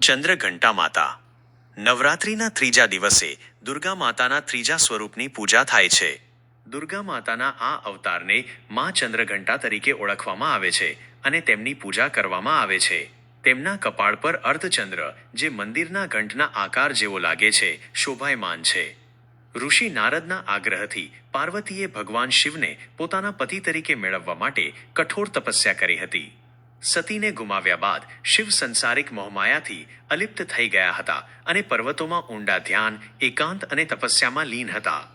ચંદ્રઘંટા માતા નવરાત્રિના ત્રીજા દિવસે દુર્ગા માતાના ત્રીજા સ્વરૂપની પૂજા થાય છે. દુર્ગા માતાના આ અવતારને મા ચંદ્રઘંટા તરીકે ઓળખવામાં આવે છે અને તેમની પૂજા કરવામાં આવે છે. તેમના કપાળ પર અર્ધચંદ્ર, જે મંદિરના ઘંટના આકાર જેવો લાગે છે, શોભાયમાન છે. ઋષિ નારદના આગ્રહથી પાર્વતીએ ભગવાન શિવને પોતાના પતિ તરીકે મેળવવા માટે કઠોર તપસ્યા કરી હતી. સતીને ગુમાવ્યા બાદ શિવ સંસારિક મોહમાયાથી અલિપ્ત થઈ ગયા હતા અને પર્વતોમાં ઊંડા ધ્યાન, એકાંત અને તપસ્યામાં લીન હતા.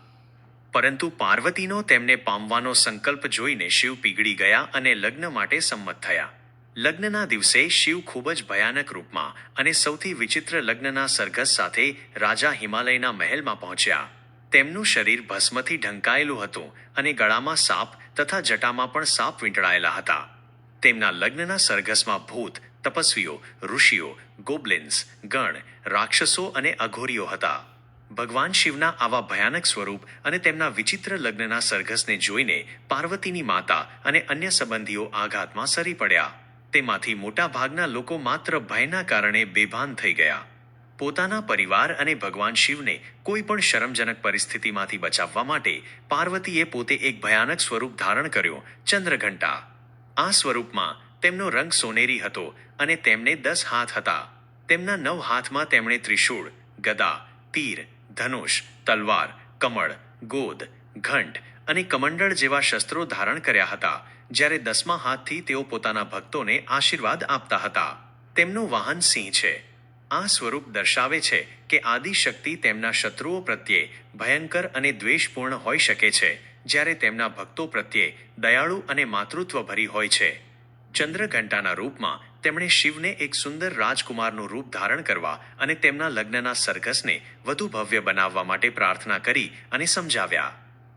પરંતુ પાર્વતીનો તેમને પામવાનો સંકલ્પ જોઈને શિવ પીગળી ગયા અને લગ્ન માટે સંમત થયા. લગ્નના દિવસે શિવ ખૂબ જ ભયાનક રૂપમાં અને સૌથી વિચિત્ર લગ્નના સરઘસ સાથે રાજા હિમાલયના મહેલમાં પહોંચ્યા. તેમનું શરીર ભસ્મથી ઢંકાયેલું હતું અને ગળામાં સાપ તથા જટામાં પણ સાપ વીંટળાયેલા હતા. તેમના લગ્નના સરઘસમાં ભૂત, તપસ્વીઓ, ઋષિઓ, ગોબ્લિન્સ, ગણ, રાક્ષસો અને અઘોરીઓ હતા. ભગવાન શિવના આવા ભયાનક સ્વરૂપ અને તેમના વિચિત્ર લગ્નના સરઘસને જોઈને પાર્વતીની માતા અને અન્ય સંબંધીઓ આઘાતમાં સરી પડ્યા. તેમાંથી મોટા ભાગના લોકો માત્ર ભયના કારણે બેભાન થઈ ગયા. પોતાના પરિવાર અને ભગવાન શિવને કોઈ પણ શરમજનક પરિસ્થિતિમાંથી બચાવવા માટે પાર્વતીએ પોતે એક ભયાનક સ્વરૂપ ધારણ કર્યું, ચંદ્રઘંટા. આ સ્વરૂપમાં તેમનો રંગ સોનેરી હતો અને તેમને દસ હાથ હતા. તેમના નવ હાથમાં તેમણે ત્રિશૂળ, ગદા, તીર, ધનુષ, તલવાર, કમળ, ગોદ, ઘંટ અને કમંડળ જેવા શસ્ત્રો ધારણ કર્યા હતા, જ્યારે દસમા હાથથી તેઓ પોતાના ભક્તોને આશીર્વાદ આપતા હતા. તેમનું વાહન સિંહ છે. આ સ્વરૂપ દર્શાવે છે કે આદિશક્તિ તેમના શત્રુઓ પ્રત્યે ભયંકર અને દ્વેષપૂર્ણ હોઈ શકે છે. જ્યારે તેમના ભક્તો પ્રત્યે દયાળુ અને માતૃત્વભરી હોય છે. ચંદ્રઘંટાના રૂપમાં તેમણે શિવને એક સુંદર રાજકુમારનું રૂપ ધારણ કરવા અને તેમના લગ્નના સરઘસને વધુ ભવ્ય બનાવવા માટે પ્રાર્થના કરી અને સમજાવ્યા.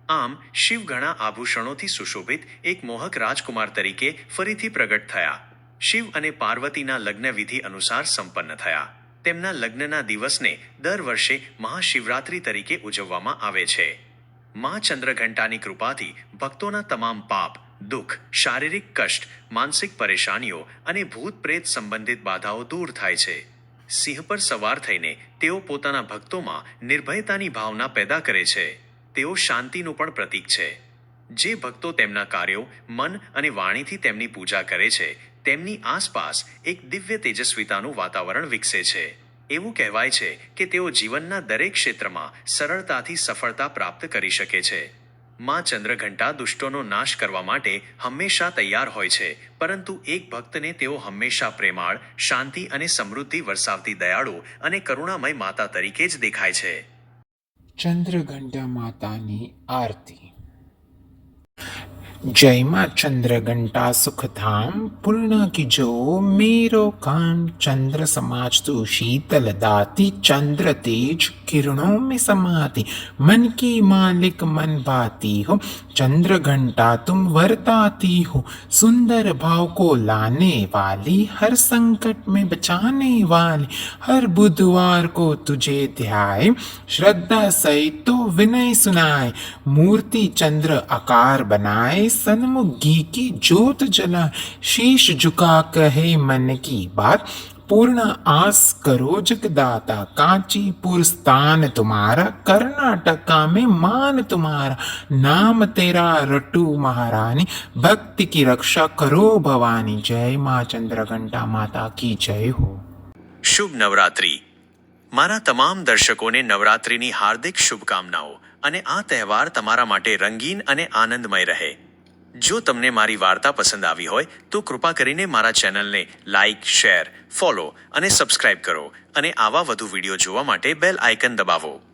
આમ, શિવ ઘણા આભૂષણોથી સુશોભિત એક મોહક રાજકુમાર તરીકે ફરીથી પ્રગટ થયા. શિવ અને પાર્વતીના લગ્ન વિધિ અનુસાર સંપન્ન થયા. તેમના લગ્નના દિવસને દર વર્ષે મહાશિવરાત્રિ તરીકે ઉજવવામાં આવે છે. મા ચંદ્રઘંટાની કૃપાથી ભક્તોના તમામ પાપ, દુઃખ, શારીરિક કષ્ટ, માનસિક પરેશાનીઓ અને ભૂત પ્રેત સંબંધિત બાધાઓ દૂર થાય છે. સિંહ પર સવાર થઈને તેઓ પોતાના ભક્તોમાં નિર્ભયતાની ભાવના પેદા કરે છે. તેઓ શાંતિનું પણ પ્રતીક છે. જે ભક્તો તેમના કાર્યો, મન અને વાણીથી તેમની પૂજા કરે છે, તેમની આસપાસ એક દિવ્ય તેજસ્વીતાનું વાતાવરણ વિકસે છે. એવું કહેવાય છે કે તેઓ જીવનના દરેક ક્ષેત્રમાં સરળતાથી સફળતા પ્રાપ્ત કરી શકે છે. માં ચંદ્રઘંટા દુષ્ટોનો નાશ કરવા માટે હંમેશા તૈયાર હોય છે, પરંતુ એક ભક્તને તેઓ હંમેશા પ્રેમાળ, શાંતિ અને સમૃદ્ધિ વરસાવતી દયાળુ અને કરુણામય માતા તરીકે જ દેખાય છે. ચંદ્રઘંટા માતાની આરતી जय माँ चंद्र घंटा सुख धाम पूर्ण की जो, मेरो काम चंद्र समाज तो शीतल दाती, चंद्र तेज किरणों में समाती। मन की मालिक मन भाती हो चंद्र घंटा तुम वर्ताती हो। सुंदर भाव को लाने वाली, हर संकट में बचाने वाली, हर बुधवार को तुझे ध्याय श्रद्धा सहित तो विनय सुनाए, मूर्ति चंद्र आकार बनाए सन्मुख घी की ज्योत जलाए शीश झुका कहे मन की बात पूर्ण आस करो जगदाता कांचीपुर स्थान तुम्हारा कर्नाटका में मान तुम्हारा नाम तेरा रटू महारानी भक्ति की रक्षा करो भवानी जय माँ चंद्रघंटा माता की जय हो શુભ નવરાત્રિ મારા તમામ દર્શકોને નવરાત્રિની હાર્દિક શુભકામનાઓ અને આ તહેવાર તમારા માટે રંગીન અને આનંદમય રહે જો તમને મારી વાર્તા પસંદ આવી હોય, તો કૃપા કરીને મારા ચેનલને લાઇક શેર, ફોલો અને સબસ્ક્રાઇબ કરો અને આવા વધુ વીડિયો જોવા માટે બેલ આઇકન દબાવો.